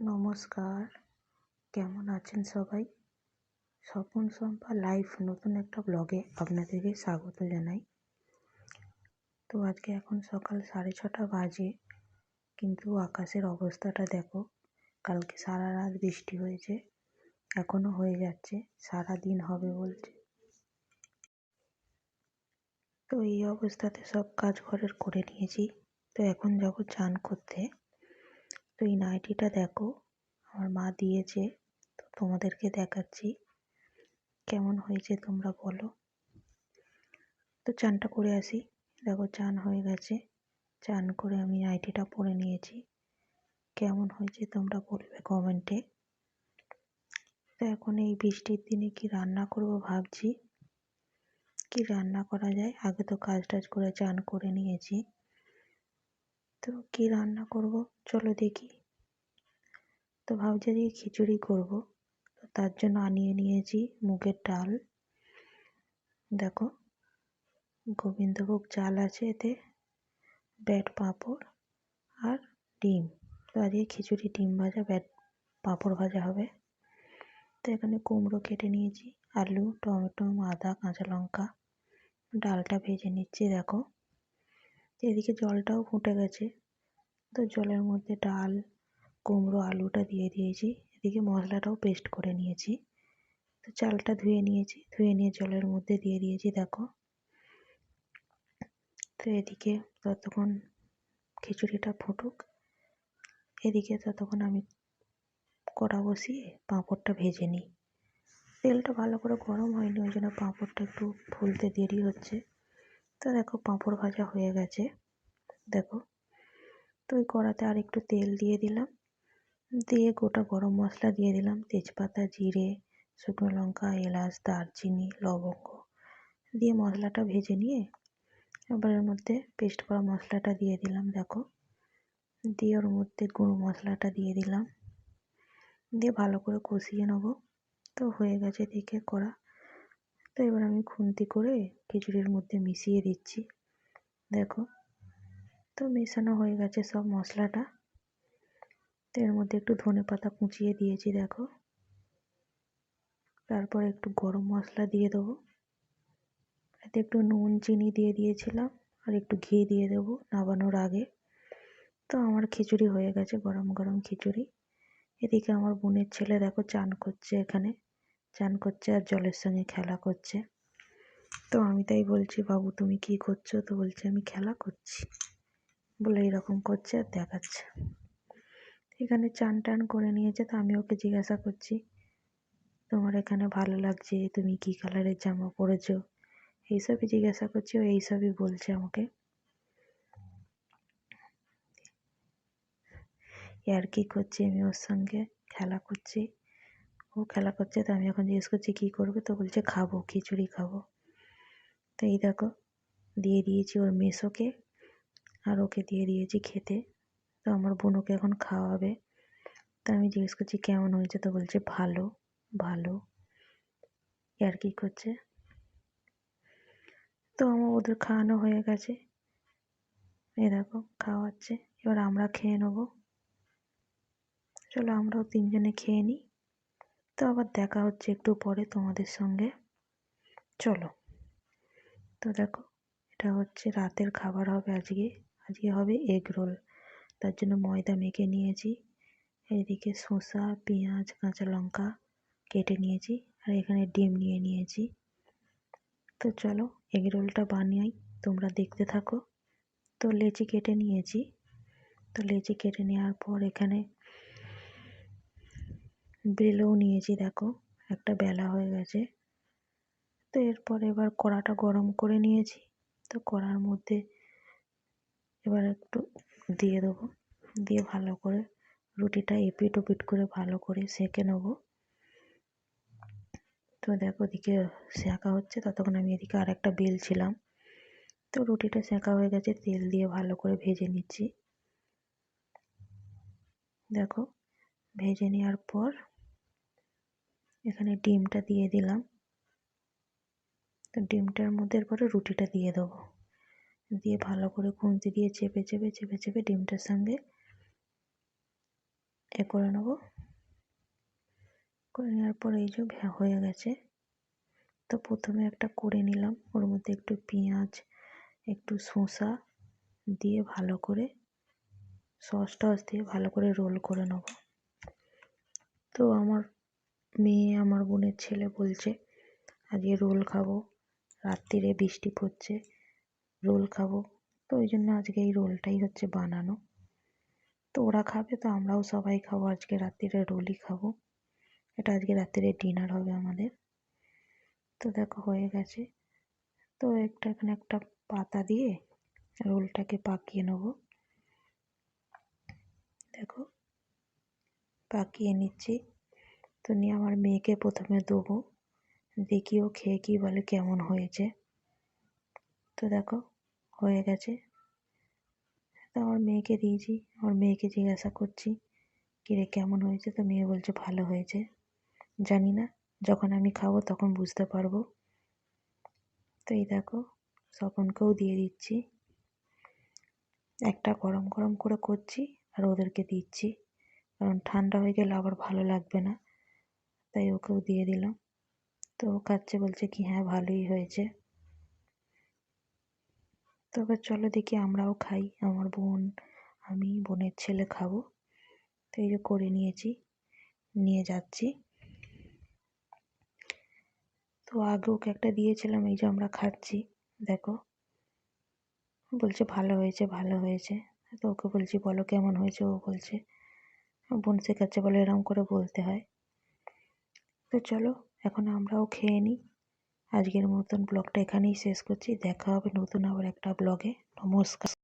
নমস্কার। কেমন আছেন সবাই? স্বপন শম্পা লাইভ নতুন একটা ব্লগে আপনাদেরকে স্বাগত জানাই। তো আজকে এখন সকাল সাড়ে ছটা বাজে, কিন্তু আকাশের অবস্থাটা দেখো, কালকে সারা রাত বৃষ্টি হয়েছে এখনও হয়ে যাচ্ছে, সারা দিন হবে বলছে। তো এই অবস্থাতে সব কাজ ঘরের করে নিয়েছি, তো এখন যাব চান করতে। তো এই নাইটিটা দেখো, আমার মা দিয়েছে, তো তোমাদেরকে দেখাচ্ছি। কেমন হয়েছে তোমরা বলো। তো চানটা করে আসি। দেখো, চান হয়ে গেছে। চান করে আমি নাইটিটা পরে নিয়েছি। কেমন হয়েছে তোমরা বলবে কমেন্টে। তো এখন এই বৃষ্টির দিনে কি রান্না করব ভাবছি। কি রান্না করা যায়? আগে তো কাজ টাজ করে চান করে নিয়েছি। তো কি রান্না করব? চলো দেখি। তো ভাবছি যে খিচুড়ি করব। তো তার জন্য আনিয়ে নিয়েছি মুগের ডাল। দেখো, গোবিন্দভোগ চাল আছে এতে, ব্যাট পাঁপড় আর ডিম। তো আজকে খিচুড়ি ডিম ভাজা, ব্যাট পাঁপড় ভাজা হবে। তো এখানে কুমড়ো কেটে নিয়েছি, আলু, টমেটো, আদা, কাঁচা লঙ্কা। ডালটা ভেজে নিচ্ছি, দেখো। এদিকে জলটাও ফুটে গেছে। তো জলের মধ্যে ডাল, কুমড়ো, আলুটা দিয়ে দিয়েছি। এদিকে মশলাটাও পেস্ট করে নিয়েছি। তো চালটা ধুয়ে নিয়েছি। ধুয়ে নিয়ে জলের মধ্যে দিয়ে দিয়েছি, দেখো। তো এদিকে ততক্ষণ খিচুড়িটা ফুটুক। এদিকে ততক্ষণ আমি কড়া বসিয়ে পাঁপড়টা ভেজে নিই। তেলটা ভালো করে গরম হয়নি, ওই জন্য পাঁপড়টা একটু ফুলতে দেরি হচ্ছে। তো দেখো পাঁপড় ভাজা হয়ে গেছে। দেখো, তো ওই কড়াতে আর একটু তেল দিয়ে দিলাম। দিয়ে গোটা গরম মশলা দিয়ে দিলাম। তেজপাতা, জিরে, শুকনো লঙ্কা, এলাচ, দারচিনি, লবঙ্গ দিয়ে মশলাটা ভেজে নিয়ে এবার এর মধ্যে পেস্ট করা মশলাটা দিয়ে দিলাম। দেখো, দিয়ে ওর মধ্যে গুঁড়ো মশলাটা দিয়ে দিলাম। দিয়ে ভালো করে কষিয়ে নেব। তো হয়ে গেছে দেখে করা। তো এবার আমি খুন্তি করে খিচুড়ির মধ্যে মিশিয়ে দিচ্ছি। দেখো, তো মেশানো হয়ে গেছে সব মশলাটা। তো এর মধ্যে একটু ধনে পাতা কুচিয়ে দিয়েছি, দেখো। তারপর একটু গরম মশলা দিয়ে দেবো। এতে একটু নুন, চিনি দিয়ে দিয়েছিলাম আর একটু ঘি দিয়ে দেবো নামানোর আগে। তো আমার খিচুড়ি হয়ে গেছে, গরম গরম খিচুড়ি। এদিকে আমার বোনের ছেলে দেখো চান করছে এখানে। চান করছে আর জলের সঙ্গে খেলা করছে। তো আমি তাই বলছি, বাবু, তুমি কি করছ? তো বলছে, আমি খেলা করছি। বলে এরকম করছে আর দেখাচ্ছে। এখানে চান টান করে নিয়েছে, তো আমি ওকে জিজ্ঞাসা করছি, তোমার এখানে ভালো লাগছে? তুমি কি কালারের জামা পরেছো? এইসবই জিজ্ঞাসা করছি ও এইসবই বলছে আমাকে। আর কি করছি আমি ওর সঙ্গে? খেলা করছি। ও খেলা করছে, তো আমি এখন জিজ্ঞেস করছি, কী করবে? তো বলছে, খাব, খিচুড়ি খাব। তো এই দেখো, দিয়ে দিয়েছি ওর মেসোকে আর ওকে দিয়ে দিয়েছি খেতে। তো আমার বোনকে এখন খাওয়াবে। তা আমি জিজ্ঞেস করছি, কেমন হয়েছে? তো বলছে, ভালো ভালো। আর কি করছে? তো আমার ওদের খাওয়ানো হয়ে গেছে। এ দেখো, খাওয়াচ্ছে। এবার আমরা খেয়ে নেব। চলো আমরাও তিনজনে খেয়ে নিই। তো আবার দেখা হচ্ছে একটু পরে তোমাদের সঙ্গে। চলো। তো দেখো, এটা হচ্ছে রাতের খাবার হবে আজকে। আজকে হবে এগ রোল তার জন্য ময়দা মেখে নিয়েছি। এদিকে শসা, পেঁয়াজ, কাঁচা লঙ্কা কেটে নিয়েছি। আর এখানে ডিম নিয়ে নিয়েছি। তো চলো এগ রোলটা বানিয়ে তোমরা দেখতে থাকো। তো লেচি কেটে নিয়েছি। তো লেচি কেটে নেওয়ার পর এখানে বেলেও নিয়েছি, দেখো। একটা বেলা হয়ে গেছে। তো এরপর এবার কড়াটা গরম করে নিয়েছি। তো কড়ার মধ্যে এবার একটু দিয়ে দেবো। দিয়ে ভালো করে রুটিটা এপিট ওপিট করে ভালো করে সেঁকে নেব। তো দেখো ওদিকে সেঁকা হচ্ছে, ততক্ষণ আমি এদিকে আর একটা বেলছিলাম তো রুটিটা সেঁকা হয়ে গেছে, তেল দিয়ে ভালো করে ভেজে নিচ্ছি। দেখো ভেজে নেওয়ার পর এখানে ডিমটা দিয়ে দিলাম। তো ডিমটার মধ্যে এরপরে রুটিটা দিয়ে দেবো। দিয়ে ভালো করে খুন্তি দিয়ে চেপে চেপে চেপে চেপে ডিমটার সঙ্গে এ করে নেব। করে নেওয়ার পর এই যে হয়ে গেছে। তো প্রথমে একটা করে নিলাম। ওর মধ্যে একটু পেঁয়াজ, একটু শসা দিয়ে ভালো করে সস টস দিয়ে ভালো করে রোল করে নেব। তো আমার মেয়ে আমার বোনের ছেলে বলছে, আজকে রোল খাব রাত্রিরে বৃষ্টি পড়ছে, রোল খাব। তো ওই জন্য আজকে এই রোলটাই হচ্ছে বানানো। তো ওরা খাবে, তো আমরাও সবাই খাব, আজকে রাত্রিরে রোলই খাব। এটা আজকে রাত্রিরে ডিনার হবে আমাদের। তো দেখো হয়ে গেছে। তো একটা এখানে একটা পাতা দিয়ে রোলটাকে পাকিয়ে নেব। দেখো। পাকিয়ে নিচ্ছি। তো নিয়ে আমার মেয়েকে প্রথমে দেবো, দেখি ও খেয়ে কী বলে, কেমন হয়েছে। তো দেখো, হয়ে গেছে। তো আমার মেয়েকে দিয়েছি, আমার মেয়েকে জিজ্ঞাসা করছি, কিরে, কেমন হয়েছে? তো মেয়ে বলছে, ভালো হয়েছে। জানি না, যখন আমি খাব তখন বুঝতে পারব। তো এই দেখো, স্বপনকেও দিয়ে দিচ্ছি। একটা গরম গরম করে করছি আর ওদেরকে দিচ্ছি। কারণ ঠান্ডা হয়ে গেলে আবার ভালো লাগবে না। তাই ওকেও দিয়ে দিলাম। তো ও খাচ্ছে বলছে কি হ্যাঁ ভালোই হয়েছে। তবে চলো দেখি, আমরাও খাই। আমার বোন, আমি বোনের ছেলে খাব। তো এই যে করে নিয়েছি, নিয়ে যাচ্ছি। তো আগে ওকে একটা দিয়েছিলাম, এই যে আমরা খাচ্ছি, দেখো। বলছে, ভালো হয়েছে ভালো হয়েছে। তো ওকে বলছি, বলো কেমন হয়েছে? ও বলছে বোন শেখাচ্ছে বলে এরম করে বলতে হয়। তো চলো, এখন আমরাও খেয়ে নিই। আজকের মতন ব্লগটা এখানেই শেষ করছি। দেখা হবে নতুন আবার একটা ব্লগে। নমস্কার।